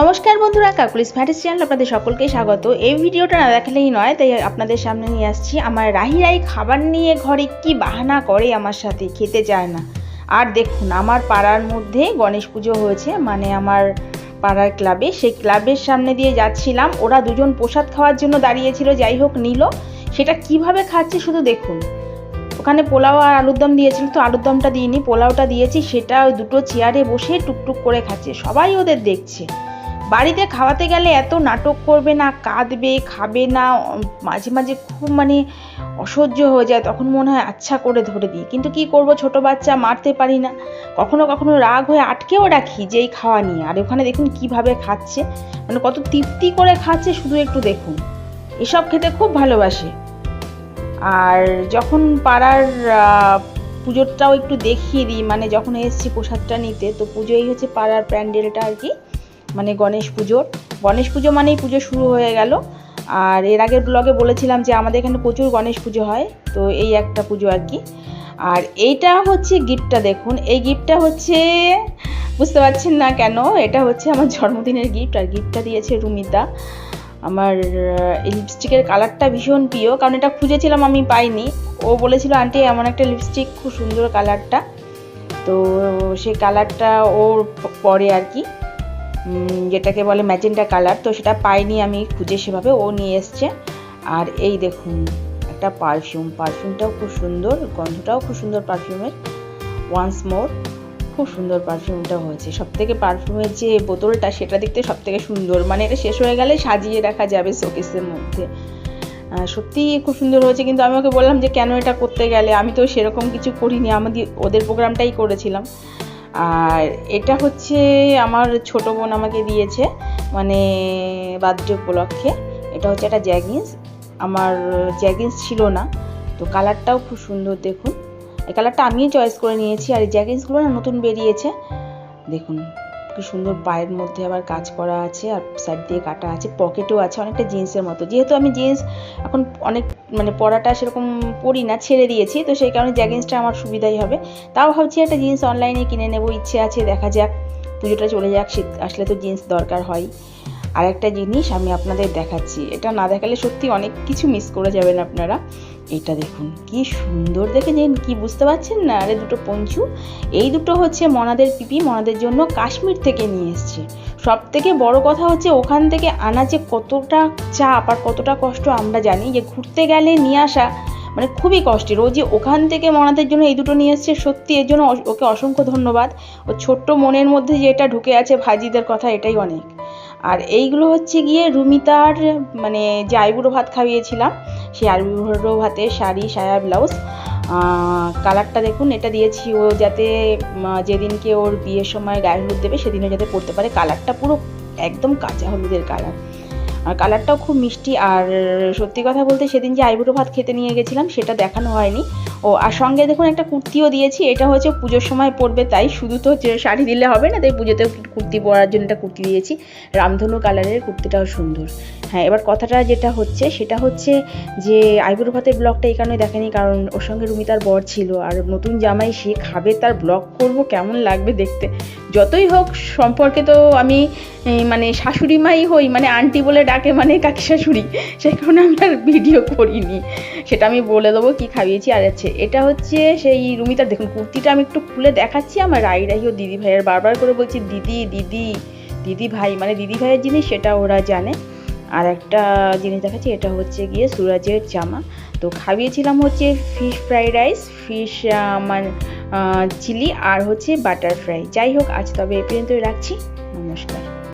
নমস্কার বন্ধুরা, Kokkalis ফ্যাটিস channel আপনাদের সকলকে স্বাগত। এই ভিডিওটা না দেখালেই নয়, তাই আপনাদের সামনে নিয়ে আসছি। আমার রাহি রাই খাবার নিয়ে ঘরে কি বাহানা করে আমার সাথে, খেতে চায় না। আর দেখুন, আমার পাড়ার মধ্যে গণেশ পুজো হয়েছে মানে আমার পাড়ার ক্লাবে। সেই ক্লাবের সামনে দিয়ে যাচ্ছিলাম, ওরা দুজন প্রসাদ খাওয়ার জন্য দাঁড়িয়েছিল, যাই হোক নিল। সেটা কীভাবে খাচ্ছে শুধু দেখুন। ওখানে পোলাও আর আলুর দম দিয়েছিল, তো আলুর দমটা দিইনি, পোলাওটা দিয়েছি, সেটা ওই দুটো চেয়ারে বসে টুকটুক করে খাচ্ছে। সবাই ওদের দেখছে। বাড়িতে খাওয়াতে গেলে এত নাটক করবে না, কাঁদবে, খাবে না মাঝে মাঝে খুব মানে অসহ্য হয়ে যায়, তখন মনে হয় আচ্ছা করে ধরে দিই। কিন্তু কি করব? ছোট বাচ্চা, মারতে পারি না। কখনো কখনো রাগ হয়ে আটকেও রাখি যে এই খাওয়া নিয়ে। আর ওখানে দেখুন কীভাবে খাচ্ছে। মানে কত তৃপ্তি করে খাচ্ছে, শুধু একটু দেখুন। এসব খেতে খুব ভালোবাসে। আর যখন পাড়ার পুজোটাও একটু দেখিয়ে দিই মানে যখন এসেছি প্রসাদটা নিতে, তো পুজো এই হচ্ছে পাড়ার প্যান্ডেলটা আর কি। মানে গণেশ পুজোর। গণেশ পুজো মানেই পুজো শুরু হয়ে গেল। আর এর আগের ব্লগে বলেছিলাম যে আমাদের এখানে প্রচুর গণেশ পুজো হয়, তো এই একটা পুজো আর কি। আর এইটা হচ্ছে গিফটটা দেখুন। এই গিফটটা হচ্ছে, বুঝতে পারছেন না কেন, এটা হচ্ছে আমার জন্মদিনের গিফট আর গিফটটা দিয়েছে রুমিতা। আমার এই লিপস্টিকের কালারটা ভীষণ প্রিয়, কারণ এটা খুঁজেছিলাম আমি পাইনি। ও বলেছিল, আন্টি, এমন একটা লিপস্টিক খুব সুন্দর কালারটা তো সেই কালারটা ওর পরে আর কি। যেটাকে বলে ম্যাজেন্টা কালার তো সেটা পাইনি আমি খুঁজে সেভাবে ও নিয়ে এসছে। আর এই দেখুন একটা পারফিউম পারফিউমটাও খুব সুন্দর গন্ধটাও খুব সুন্দর পারফিউমের। ওয়ান্স মোর খুব সুন্দর পারফিউমটা হয়েছে। সব থেকে পারফিউমের যে বোতলটা সেটা দেখতে সব থেকে সুন্দর। মানে এটা শেষ হয়ে গেলে সাজিয়ে রাখা যাবে শোকেসের মধ্যে। আহ, সত্যিই খুব সুন্দর হয়েছে কিন্তু আমি ওকে বললাম যে কেন এটা করতে গেলে? আমি তো সেরকম কিছু করিনি। আমাদের ওদের প্রোগ্রামটাই করেছিলাম। আর এটা হচ্ছে আমার ছোট বোন আমাকে দিয়েছে মানে বার্থডে উপলক্ষে। এটা হচ্ছে একটা জ্যাগিন্স। আমার জ্যাগিন্স ছিল না, তো কালারটাও খুব সুন্দর দেখুন। এই কালারটা আমিই চয়েস করে নিয়েছি, আর এই জ্যাগিন্সগুলো না নতুন বেরিয়েছে। দেখুন, কি সুন্দর পায়ের মধ্যে আবার কাজ করা আছে, আর সাইড দিয়ে কাটা আছে, পকেটও আছে অনেকটা জিন্সের মতো। যেহেতু আমি জিন্স এখন অনেক মানে পড়াটা সেরকম পড়ি না, ছেড়ে দিয়েছি। তো সেই কারণে জ্যাগিন্সটা আমার সুবিধাই হবে। তাও ভাবছি একটা জিন্স অনলাইনে কিনে নেব, ইচ্ছে আছে, দেখা যাক। পুজোটা চলে যাক, শীত আসলে তো জিন্স দরকার হয়। আর একটা জিনিস আমি আপনাদের দেখাচ্ছি। এটা না দেখালে সত্যি অনেক কিছু মিস করে যাবেন আপনারা। এটা দেখুন, কি সুন্দর দেখে যে কি বুঝতে পারছেন না? আরে দুটো পঞ্চু। এই দুটো হচ্ছে মনাদের পিপি, মনাদের জন্য কাশ্মীর থেকে নিয়ে এসছে। সব থেকে বড় কথা হচ্ছে ওখান থেকে আনা যে কতটা চাপ আর কতটা কষ্ট আমরা জানি, যে ঘুরতে গেলে নিয়ে আসা মানে খুবই কষ্টের। ও যে ওখান থেকে মনাদের জন্য এই দুটো নিয়ে এসছে, সত্যি এর জন্য ওকে অসংখ্য ধন্যবাদ। ও ছোট্ট মনের মধ্যে যে এটা ঢুকে আছে ভাজিদের কথা, এটাই অনেক। আর এইগুলো হচ্ছে গিয়ে রুমিতার মানে যে আইবুড়ো ভাত খাইয়েছিলাম। সেই আরবি ভরো হাতে শাড়ি, সায়া, ব্লাউজ। কালারটা দেখুন, এটা দিয়েছি ও যাতে যেদিনকে ওর বিয়ের সময় গায়ে হলুদ দেবে, সেদিনও যাতে পরতে পারে। কালারটা পুরো একদম কাঁচা হলুদের কালার। আর কালারটাও খুব মিষ্টি আর সত্যি কথা বলতে সেদিন যে আইবুড়ো ভাত খেতে নিয়ে গেছিলাম, সেটা দেখানো হয়নি। ও, আর সঙ্গে দেখুন একটা কুর্তিও দিয়েছি, এটা হচ্ছে পুজোর সময় পরবে, তাই শুধু তো শাড়ি দিলে হবে না, তাই পুজোতেও কুর্তি পরার জন্য একটা কুর্তি দিয়েছি। রামধনু কালারের কুর্তিটাও সুন্দর। হ্যাঁ এবার কথাটা যেটা হচ্ছে, সেটা হচ্ছে যে আইবুড়ো ভাতের ব্লগটা এই কারণে দেখেনি, কারণ ওর সঙ্গে রুমিতার বর ছিল, আর নতুন জামাই সে খাবে তার ব্লগ করব, কেমন লাগবে দেখতে। যতই হোক, সম্পর্কে তো আমি মানে শাশুড়ি মাই হই মানে আন্টি বলে ডাকে মানে কাকি শাশুড়ি, সেই কারণে আমি আর ভিডিও করিনি। সেটা আমি বলে দেবো কি খাইয়েছি। আর আছে এটা হচ্ছে সেই রুমিতার, দেখুন কুর্তিটা আমি একটু খুলে দেখাচ্ছি আমার রাই রাই ও দিদি ভাইয়ের। বারবার করে বলছি, দিদি দিদি দিদি ভাই। মানে দিদি ভাইয়ের জিনিস, সেটা ওরা জানে। আর একটা জিনিস দেখাচ্ছি, এটা হচ্ছে গিয়ে সুরাজের জামা। তো খাইয়েছিলাম হচ্ছে ফিশ ফ্রাইড রাইস ফিশ মানে চিলি আর হচ্ছে বাটার ফ্রাই যাই হোক, আজ তবে এ পর্যন্তই রাখছি। নমস্কার।